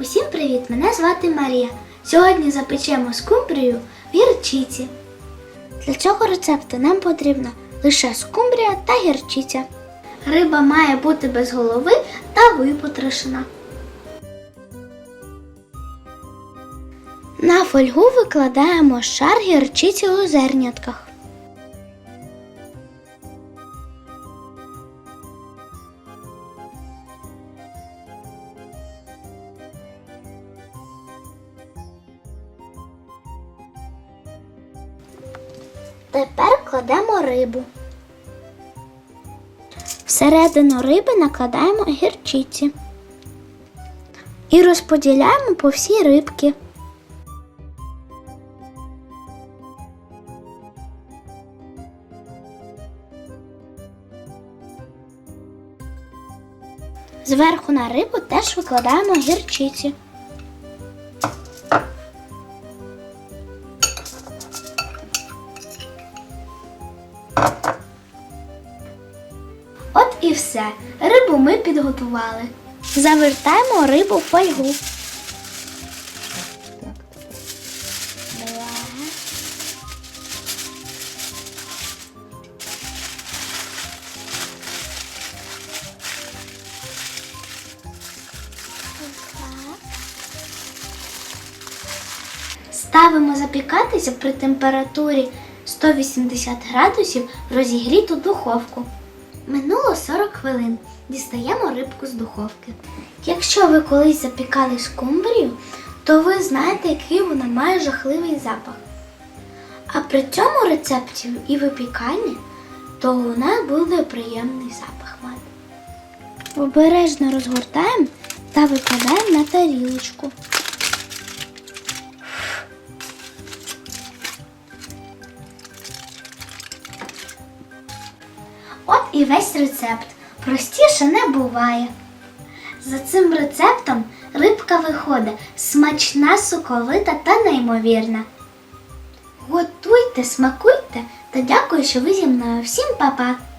Усім привіт! Мене звати Марія. Сьогодні запечемо скумбрію в гірчиці. Для цього рецепту нам потрібно лише скумбрія та гірчиця. Риба має бути без голови та випотрошена. На фольгу викладаємо шар гірчиці у зернятках. Тепер кладемо рибу. Всередину риби накладаємо гірчиці і розподіляємо по всій рибки. Зверху на рибу теж викладаємо гірчиці. Все. Рибу ми підготували. Завертаємо рибу в фольгу. Ставимо запікатися при температурі 180 градусів в розігріту духовку. Минуло 40 хвилин. Дістаємо рибку з духовки. Якщо ви колись запікали скумбрію, то ви знаєте, який вона має жахливий запах. А при цьому рецепті і випіканні, то вона буде приємний запах мати. Обережно розгортаємо та викладаємо на тарілочку. От і весь рецепт. Простіше не буває. За цим рецептом рибка виходить смачна, соковита та неймовірна. Готуйте, смакуйте та дякую, що ви зі мною. Всім па-па!